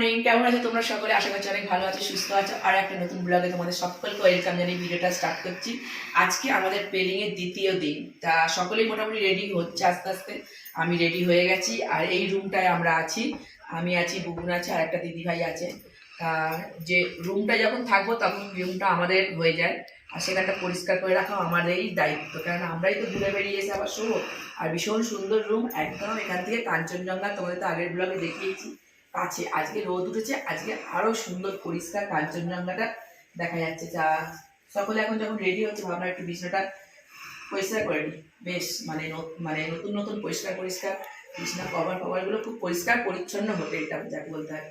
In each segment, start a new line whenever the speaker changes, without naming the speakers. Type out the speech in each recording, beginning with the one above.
Morning কেমন আছো তোমরা সকলে? আশা করছি অনেক ভালো আছো, সুস্থ আছো। আর একটা নতুন ব্লগে তোমাদের সকলকে ওয়েলকাম জানিয়ে ভিডিওটা স্টার্ট করছি। আজকে আমাদের পেলিং এর দ্বিতীয় দিন। তা সকলেই মোটামুটি রেডি হচ্ছে আস্তে আস্তে। আমি রেডি হয়ে গেছি। আর এই রুমটায় আমরা আছি। আমি আছি, বুবুন আছে, আর একটা দিদি ভাই আছে। তা যে রুমটা যখন থাকব, তখন রুমটা আমাদের হয়ে যায়। আর সেখানটা পরিষ্কার করে রাখা আমাদেরই দায়িত্ব। কারণ আমরাই তো ঘুরে বেরিয়ে এসে আবার শোবো। আর ভীষণ সুন্দর রুম একদম এখান থেকে কাঞ্চনজঙ্ঘা তোমাদের তো আগের ব্লগে দেখিয়েছি। কাছে আজকে রোদ উঠেছে, আজকে আরও সুন্দর পরিষ্কার কাঞ্চনজঙ্ঘাটা দেখা যাচ্ছে। যা সকলে এখন যখন রেডি হচ্ছে, ভাবনা একটু বিছনাটা পরিষ্কার করে নিই। বেশ মানে মানে নতুন নতুন পরিষ্কার পরিষ্কার, বিছনা কভার কভারগুলো খুব পরিষ্কার পরিচ্ছন্ন হতে এটা যাকে বলতে হয়।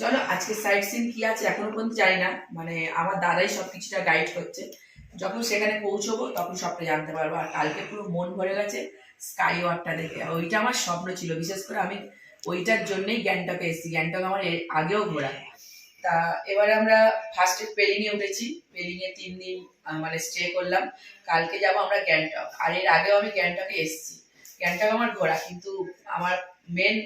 চলো, আজকে সাইড সিন কি আছে এখনও পর্যন্ত জানি না মানে আমার দাদাই সব কিছুটা গাইড করছে। যখন সেখানে পৌঁছবো, তখন সবটা জানতে পারব। আর কালকে পুরো মন ভরে গেছে স্কাই ওয়ারটা দেখে। ওইটা আমার স্বপ্ন ছিল, বিশেষ করে আমি ওইটার জন্যই গ্যাংটকে এসেছি। গ্যাংটক আমার এর আগেও ঘোরা। তা এবারে আমরা ফার্স্টে পেলিংয়ে উঠেছি। পেলিংয়ে তিন দিন মানে স্টে করলাম। কালকে যাব আমরা গ্যাংটক। আর এর আগেও আমি গ্যাংটকে এসেছি। গ্যাংটক আমার ঘোরা কিন্তু আমার মেন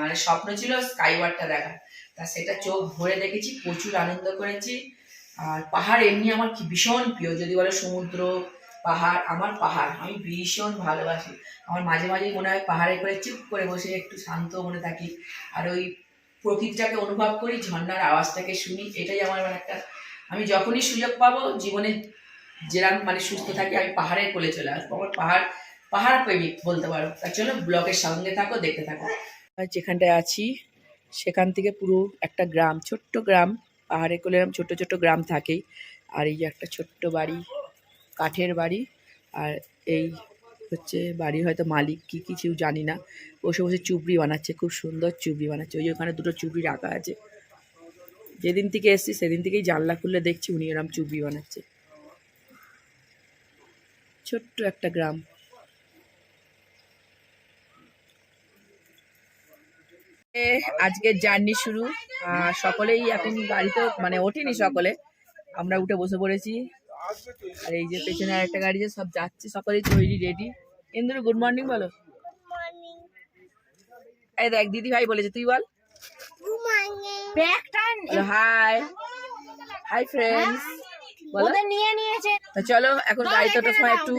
মানে স্বপ্ন ছিল স্কাই ওয়াকটা দেখা। তা সেটা চোখ ভরে দেখেছি প্রচুর আনন্দ করেছি। আর পাহাড় এমনি আমার কি ভীষণ প্রিয়। যদি বলে সমুদ্র পাহাড়, আমার পাহাড়, আমি ভীষণ ভালোবাসি। আমার মাঝে মাঝে মনে হয় পাহাড়ে করে চুপ করে বসে একটু শান্ত মনে থাকি। আর ওই প্রকৃতিটাকে অনুভব করি ঝর্নার আওয়াজটাকে শুনি, এটাই আমার মানে একটা আমি যখনই সুযোগ পাবো, জীবনে যেরকম মানে সুস্থ থাকি, আমি পাহাড়ের কোলে চলে আসব। আমার পাহাড় পাহাড় প্রেমিক বলতে পারো। তার জন্য ব্লকের সঙ্গে থাকো, দেখতে থাকো। যেখানটায় আছি, সেখান থেকে পুরো একটা গ্রাম, ছোট্ট গ্রাম। পাহাড়ে কোলে ছোট্ট ছোট্ট গ্রাম থাকেই। আর এই যে একটা ছোট্ট বাড়ি। কাঠের বাড়ি। আর এই হচ্ছে বাড়ির হয়তো মালিক কি কিছু জানি না। বসে বসে চুবড়ি বানাচ্ছে খুব সুন্দর চুবড়ি বানাচ্ছে। ওই ওখানে দুটো চুবড়ি রাখা আছে। যেদিন থেকে এসছি সেদিন থেকেই জানলা খুললে দেখছি উনি এরম চুবড়ি বানাচ্ছে। ছোট্ট একটা গ্রাম। এ, আজকের জার্নি শুরু। সকলেই এখন গাড়িতে মানে ওঠেনি সকলে। আমরা উঠে বসে পড়েছি। আর এই যে পেছনে আরেকটা গাড়ি যে সব যাচ্ছে সকলেই তৈরি রেডি ইন্দুর গুড মর্নিং বলো। এই দেখ দিদি ভাই বলেছে তুই বল। হাই হাই ফ্রেন্ডস বলো।
নিয়ে
চলো এখন গাড়িতে ওঠার সময় একটু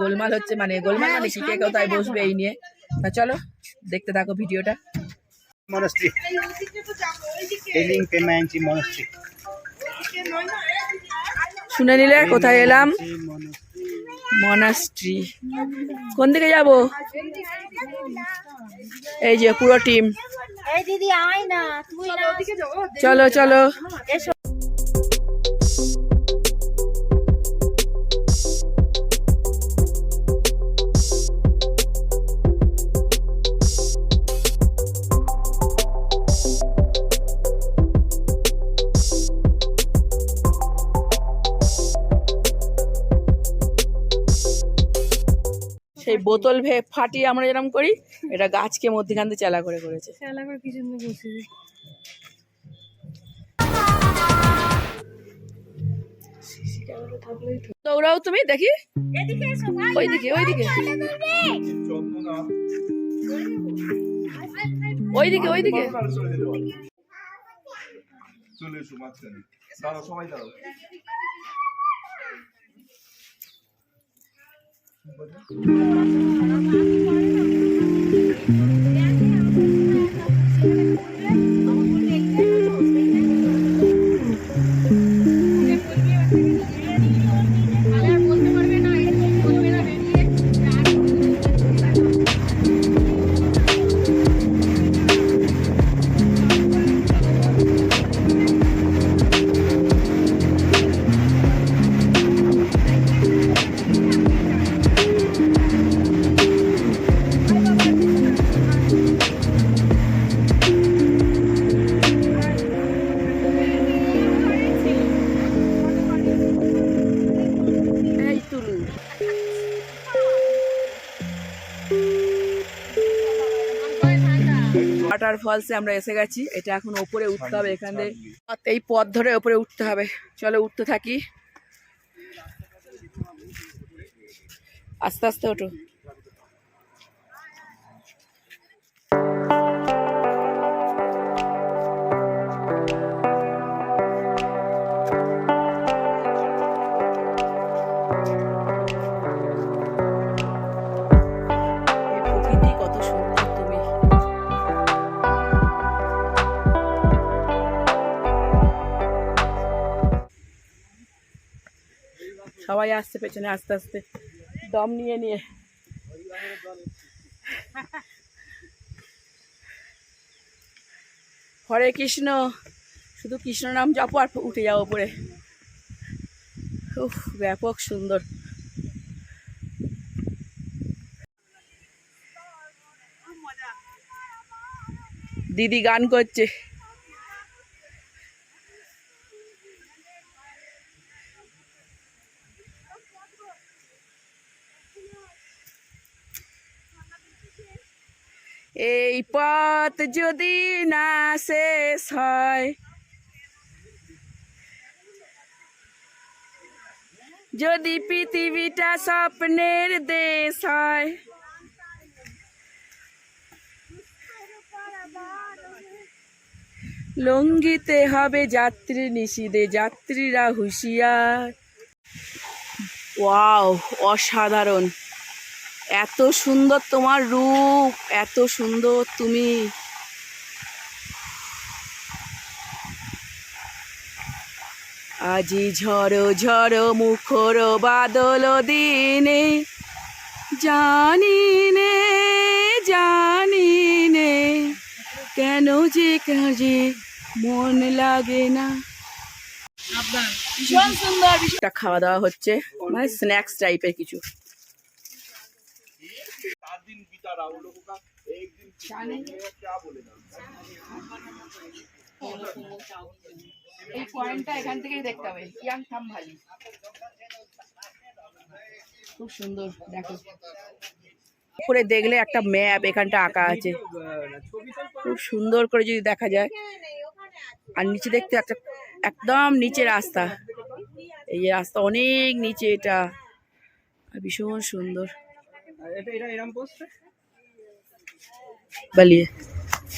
গোলমাল হচ্ছে মানে গোলমাল মানে শিখে কেউ তাই বসবে এই নিয়ে। তা চলো দেখতে থাকো ভিডিওটা.
Telling Pemanchi monastery.
শুনে নিলে কোথায় এলাম. মনাস্ট্রি কোন দিকে যাব? এই যে পুরো টিম চলো চলো। সেই বোতল ভে ফাটিয়ে আমরা যেরকম করি এটা গাছকে মধ্যখান দিয়ে চেলা করে করেছে।
করে
দৌড়াও তুমি দেখি?
এদিকে এসো ভাই
ওইদিকে ওইদিকে। ওইদিকে ওইদিকে।
চলে এসো মাঝখানে দাঁড়াও সবাই দাঁড়াও।
他曾经担任。ওয়াটার ফলসে আমরা এসে গেছি। এটা এখন ওপরে উঠতে হবে এখান। থেকে এই পথ ধরে ওপরে উঠতে হবে। চলো উঠতে থাকি। আস্তে আস্তে ওঠো। সবাই আসছে, পেছনে আস্তে আস্তে দম নিয়ে নিয়ে। হরে কৃষ্ণ, শুধু কৃষ্ণ নাম জপো আর উঠে যাও উপরে। উফ, ব্যাপক সুন্দর। দিদি গান করছে। এই পথ যদি না শেষ হয়, যদি পৃথিবীটা স্বপ্নের দেশ হয়, লঙ্গিতে হবে যাত্রী নিষিদে যাত্রীরা হুঁশিয়ার। ওয়াও, অসাধারণ। এত সুন্দর তোমার রূপ এত সুন্দর তুমি। আজি ঝড়ো ঝড়ো মুখর বাদল দিনে জানি নে জানি নে কেন যে কাজে মন লাগে না। ভীষণ সুন্দর। খাওয়া দাওয়া হচ্ছে মানে স্ন্যাক্স টাইপের কিছু।
सात दिन बीता रहा उन लोगों का एक दिन क्या बोले ना
এই পয়েন্টটা এখান থেকেই দেখতে হবে ইয়াং থাম ভালি খুব সুন্দর দেখো করে দেখলে একটা ম্যাপ এখানটা আঁকা আছে খুব সুন্দর করে যদি দেখা যায় আর নিচে দেখতে একটা একদম নিচে রাস্তা এই যে রাস্তা অনেক নিচে এটা আর ভীষণ সুন্দর बलिए।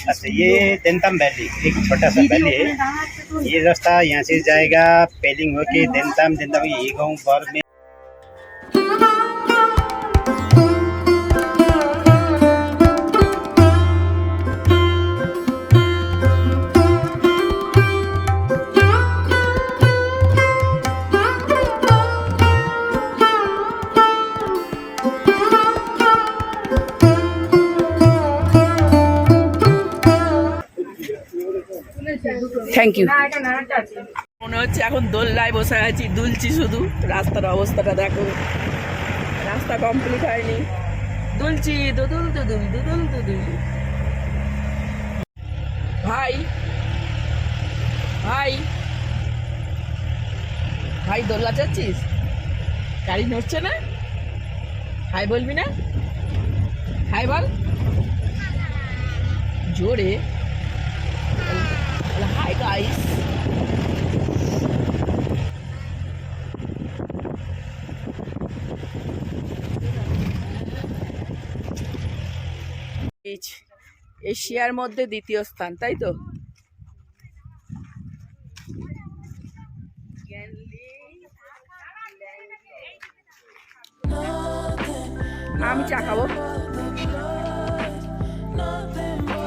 अच्छा ये देंतम वैली, एक छोटा सा वैली है। ये रास्ता यहाँ से जाएगा, पेलिंग होके देंतम देंतम ये गाँव भर में।
থ্যাংক ইউ মনে হচ্ছে এখন দোল্লায় বসে আছি, দুলছি শুধু। রাস্তার অবস্থাটা দেখো। রাস্তা কমপ্লিট হয়নি। দুলছি, দুদুল দুদুল দুদুল দুদুল। ভাই ভাই ভাই, দোল্লা চাচ্ছিস গাড়ি নড়ছে না? হাই বলবি না? হাই বল। জোরে। হাই গাইস এশিয়ার মধ্যে দ্বিতীয় স্থান, তাই তো? আমি চা খাব।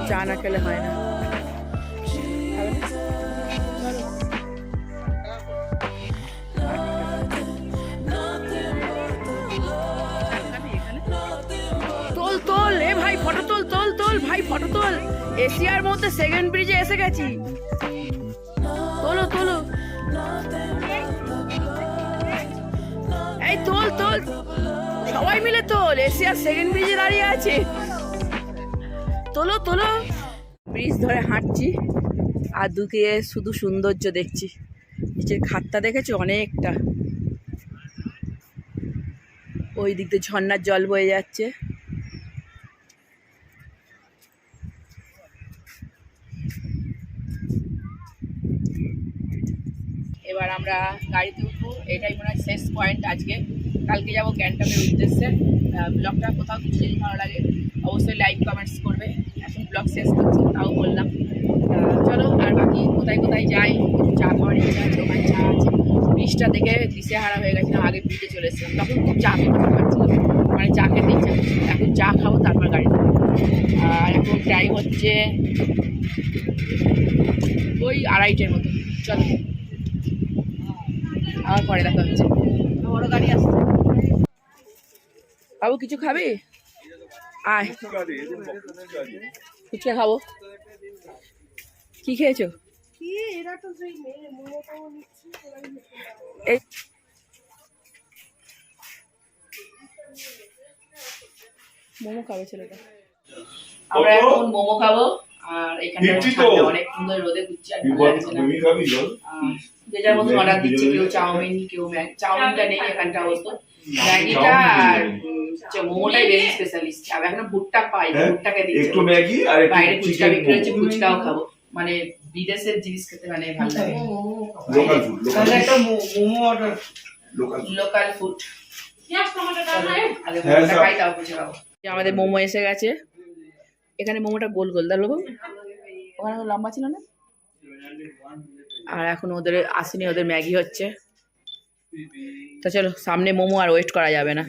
চা না খেলে হয় না। এ ভাই ফটো তোল তোল তোল, ভাই ফটো তোল। এশিয়ার মধ্যে সেকেন্ড ব্রিজে এসে গেছি। তোলো তোলো। এই তোল তোল। সবাই মিলে তোল, এশিয়ার সেকেন্ড ব্রিজে দাঁড়িয়ে আছে। তোলো তোলো। ব্রিজ ধরে হাঁটছি, আর দুকে শুধু সৌন্দর্য দেখছি। নিচের খাতটা দেখেছ অনেকটা? ওই দিক দিয়ে ঝর্নার জল বয়ে যাচ্ছে এবার আমরা গাড়িতে উঠবো এটাই মনে হয় শেষ পয়েন্ট আজকে। কালকে যাব গ্যাংটকের উদ্দেশ্যে। ব্লগটা কোথাও কিছু যদি ভালো লাগে, অবশ্যই লাইক কমেন্টস করবে। এখন ব্লগ শেষ করছি, তাও বললাম। চলো, আর বাকি কোথায় কোথায় যাই? চা খাওয়ার ইচ্ছা আছে, ওখানে চা আছে। ব্রিজটা দেখে দিশে হারা হয়ে গেছিলাম আগে ব্রিজে চলে এসেছিলাম। তখন খুব চা খেতে পারছিলাম মানে চা খেতে ইচ্ছা। এখন চা খাব, তারপর গাড়িতে আর এখন টাইম হচ্ছে ওই আড়াইটের মতো। চলো। আবার পরে দেখা হচ্ছে।
বড় গাড়ি আসছে।
বাবু কিছু খাবি? আয়। ফুচকা খাব। কি খেয়েছো? এই। মোমো খাবে ছেলেটা। আমরা এখন মোমো খাব আর এখানে অনেক সুন্দর রোদে আর ভালো লাগছে না
তুমি খাবি জল
আহ, যে যার মতন অর্ডার দিচ্ছে কেউ চাউমিন কেউ ম্যাগ চাউমিনটা নেই এখানটা ম্যাগিটা আর মোমোটাই বেশি স্পেশালিস্ট আর এখন ভুট্টা পাই
হ্যাঁ,
ভুট্টাকে দিচ্ছে।
একটু ম্যাগি আর
বাইরে ফুচকা বিক্রি হচ্ছে ফুচকাও খাব। মানে বিদেশের জিনিস খেতে মানে ভালো লাগে।
Local food local
local local food
হ্যাঁ,
আমাদের মোমো এসে গেছে। এখানে মোমোটা গোল গোল দাঁড়ো ওখানে তো লম্বা ছিল না? আর এখন ওদের আসেনি, ওদের ম্যাগি হচ্ছে। তো চলো, সামনে মোমো আর ওয়েস্ট করা যাবে না।